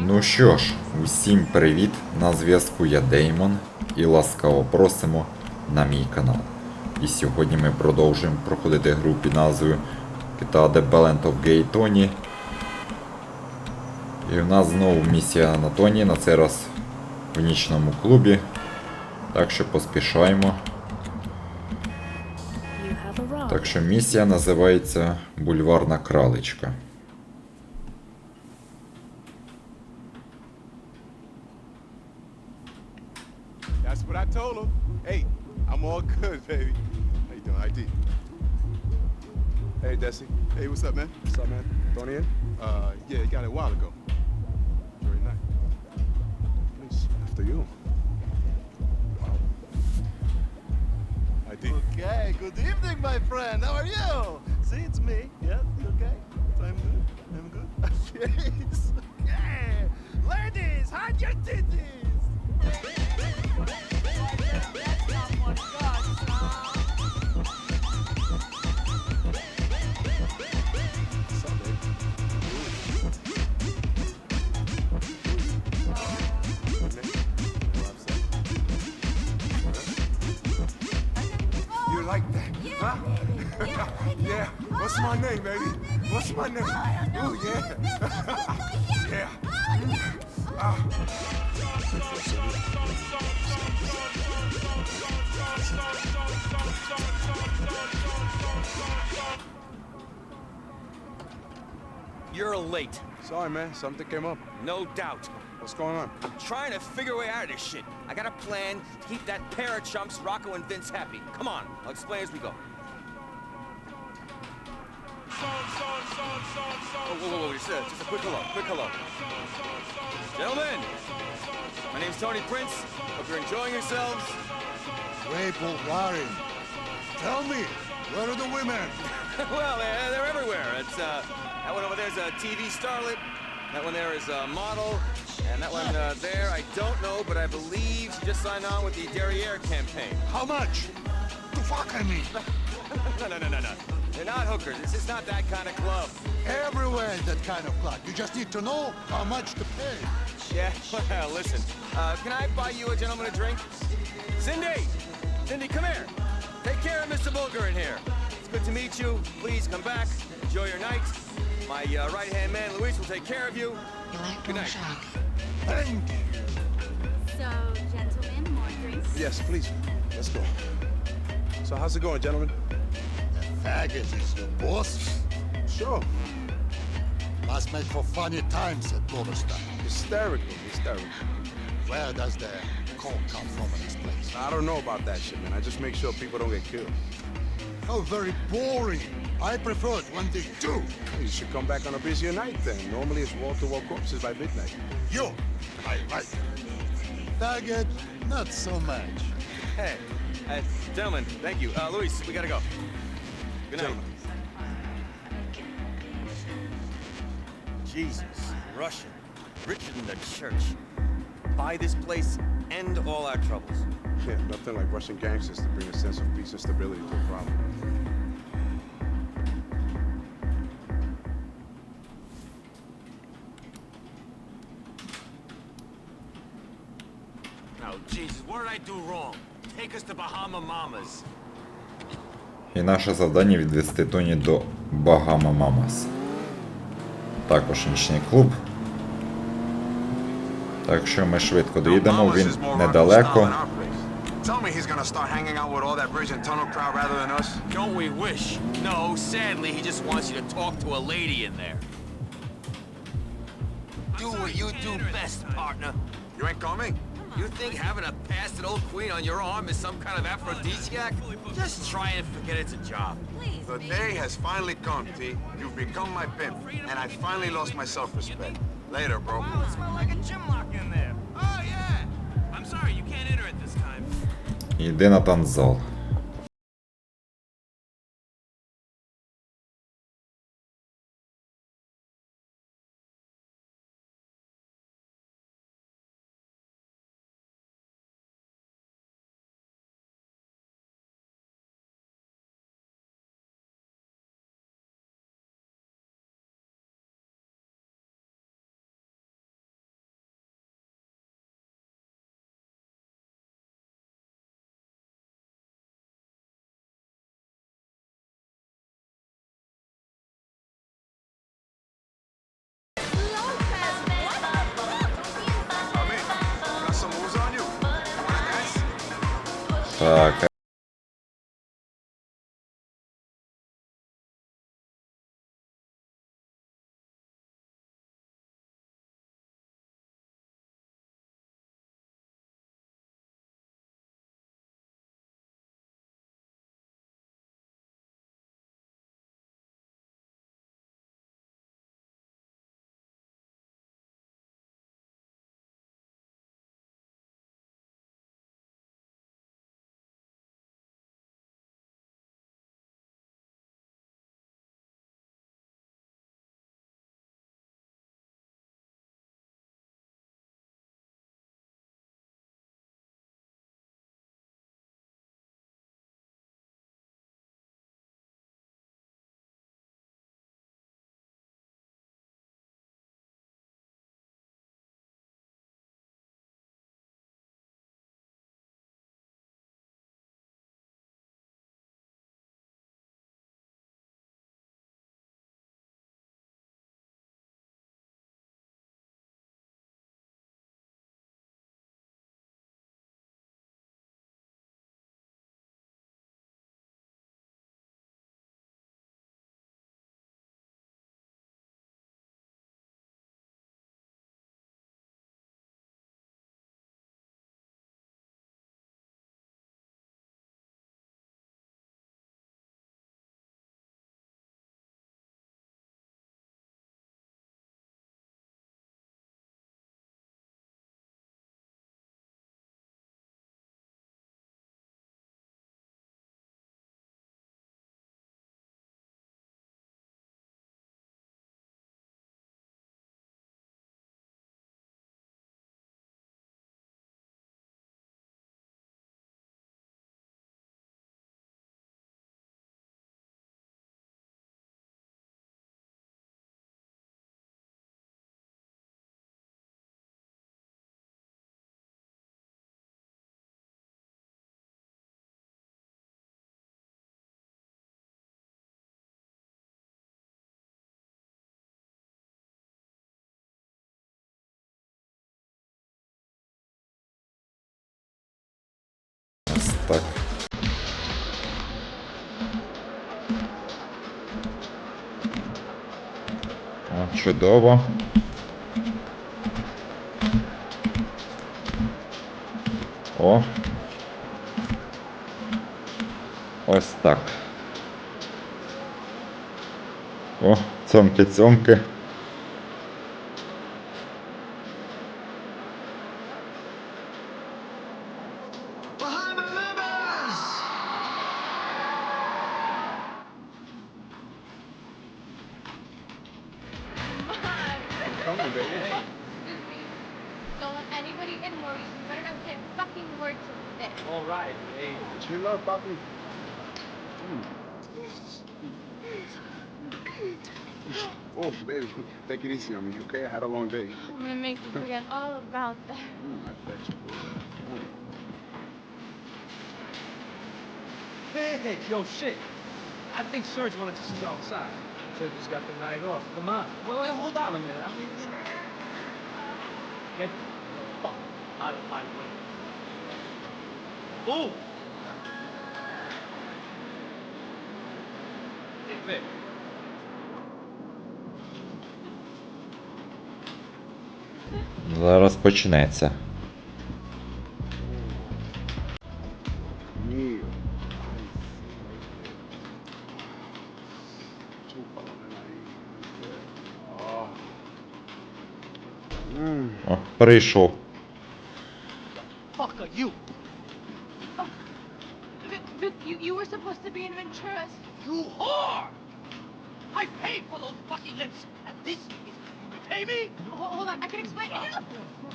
Ну що ж, усім привіт! На зв'язку я Деймон і ласкаво просимо на мій канал. І сьогодні ми продовжуємо проходити гру під назвою GTA The Balance of Gay Tony. І в нас знову місія на Тоні, на цей раз в нічному клубі. Так що поспішаємо. Так що місія називається Бульварна кралечка. Told him. Hey, I'm all good, baby. How you doing, ID? Hey, Desi. Hey, what's up, man? What's up, man? Tony in? Uh, yeah, he got it a while ago. Very nice. Please, after you. Wow. ID. Okay, good evening, my friend. How are you? See, it's me. Yeah, you okay? I'm good. I'm good. yes. Okay. Ladies, hide your titties. What's my name, baby? What's my name? Oh, yeah. yeah. You're late, Sorry, man. Something came up. no doubt. What's going on? I'm trying to figure a way out of this shit. I got a plan to keep that pair of chumps, Rocco and Vince, happy. Come on, I'll explain as we go. Whoa, whoa, whoa, just a, just a quick hello, quick hello. Gentlemen, my name's Tony Prince. Hope you're enjoying yourselves. Ray Bulgarian. Tell me, where are the women? well, they're, they're everywhere. It's uh, that one over there's a TV starlet. That one there is a model, and that one uh, there I don't know, but I believe she just signed on with the Derriere campaign. How much? To fuck I mean. No, no, no, no, no. They're not hookers. This is not that kind of club. Everywhere is that kind of club. You just need to know how much to pay. Yeah. Well, listen. Uh, can I buy you a gentleman a drink? Cindy, Cindy, come here. Take care of Mr. Bulger in here. It's good to meet you. Please come back. Enjoy your night. My uh, right-hand man, Luis, will take care of you. Good night. Thank you. So, gentlemen, more drinks? Yes, please. Let's go. So how's it going, gentlemen? The faggot is your boss. Sure. Must make for funny times at Boverstar. Hysterical, hysterical. Where does the coke come from in this place? I don't know about that shit, man. I just make sure people don't get killed. How very boring. I prefer it when they do. You should come back on a busier night then. Normally it's wall-to-wall corpses by midnight. You, I like. Target, not so much. Hey, uh, gentlemen, thank you. Uh, Luis, we gotta go. Good night. Gentlemen. Jesus, Russian, richer than the church. Buy this place, end all our troubles. Yeah, nothing like Russian gangsters to bring a sense of peace and stability to a problem. Now, Jesus, what did I do wrong? Take us to Bahama Mamas. І наше завдання відвести Тоні до Багама Мамас. Також нічний клуб. Так що ми швидко доїдемо, він недалеко. Tell me he's gonna start hanging out with all that bridge and tunnel crowd rather than us. Don't we wish? No, sadly, he just wants you to talk to a lady in there. Do what you do best, partner. You ain't coming? You think having a bastard old queen on your arm is some kind of aphrodisiac? Just try and forget it's a job. The day has finally come, T. You've become my pimp, and I finally lost my self-respect. Later, bro. Wow, it smells like a gym lock in there. Oh, yeah. I'm sorry, you can't enter it this time. Йди на танцзал. Так. Ось так. О, чудово. О. Ось так. О, цьомки-цьомки. This. All right, hey. You love papi? Oh, baby, take it easy on me, okay? I had a long day. I'm gonna make you forget all about that. Mm, I bet you will. Hey, hey, yo, shit. I think Serge wanted to see you outside. Serge just got the night off. Come on. Wait, wait, hold on a minute. I mean, get the fuck out of my way. Oh! Ekmek. Зараз почнеться. О, прийшов. Fuck you! Supposed to be in Venturas. You whore! I paid for those fucking lips, and this is you pay me? Hold, hold on, I can explain.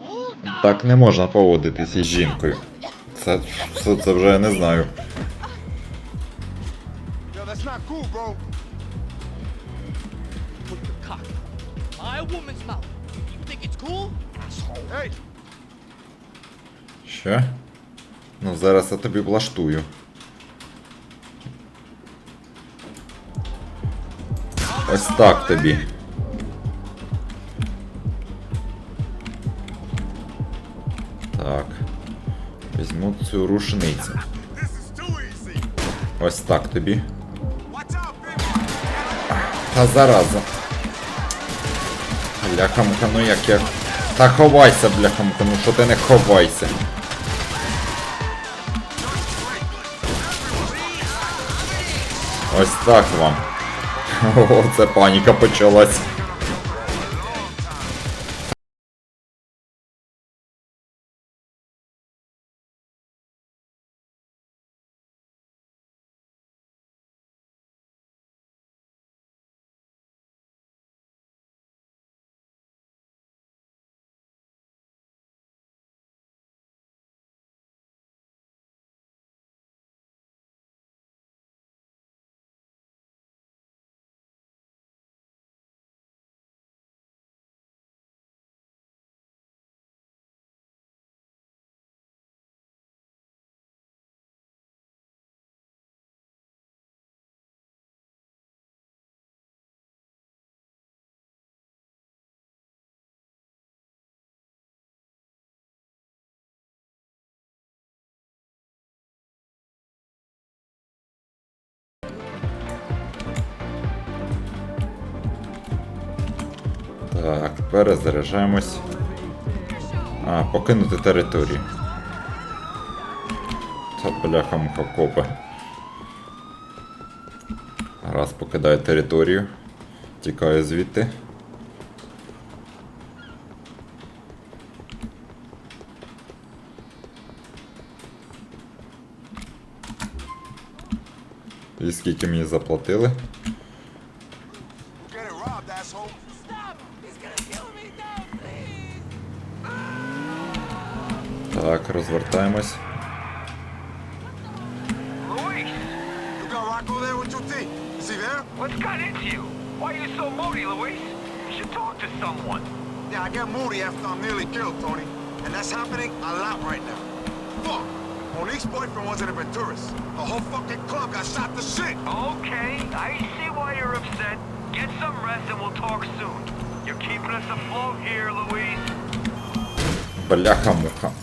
Hold! Так не можна поводитися із жінкою. Це, це, це вже я не знаю. Yo, that's not cool, bro. Put your cock my woman's mouth. You think it's cool? Asshole. Hey, Що? Ну, зараз я тобі влаштую. Ось так тобі. Так. Візьму цю рушницю. Ось так тобі. Та зараза. Бляхамка, ну як я. Та ховайся, бляхамка, ну що ти не ховайся. Ось так вам. О, це паніка почалась. Перезаряджаємось. А, покинути територію. Та бляха муха. Раз покидаю територію. Тікаю звідти. І скільки мені заплатили? to someone. Yeah, I get moody after I'm nearly killed, Tony. And that's happening a lot right now. Fuck! Monique's boyfriend wasn't even a tourist. The whole fucking club got shot to shit! Okay, I see why you're upset. Get some rest and we'll talk soon. You're keeping us afloat here, Luis. Бляха-муха.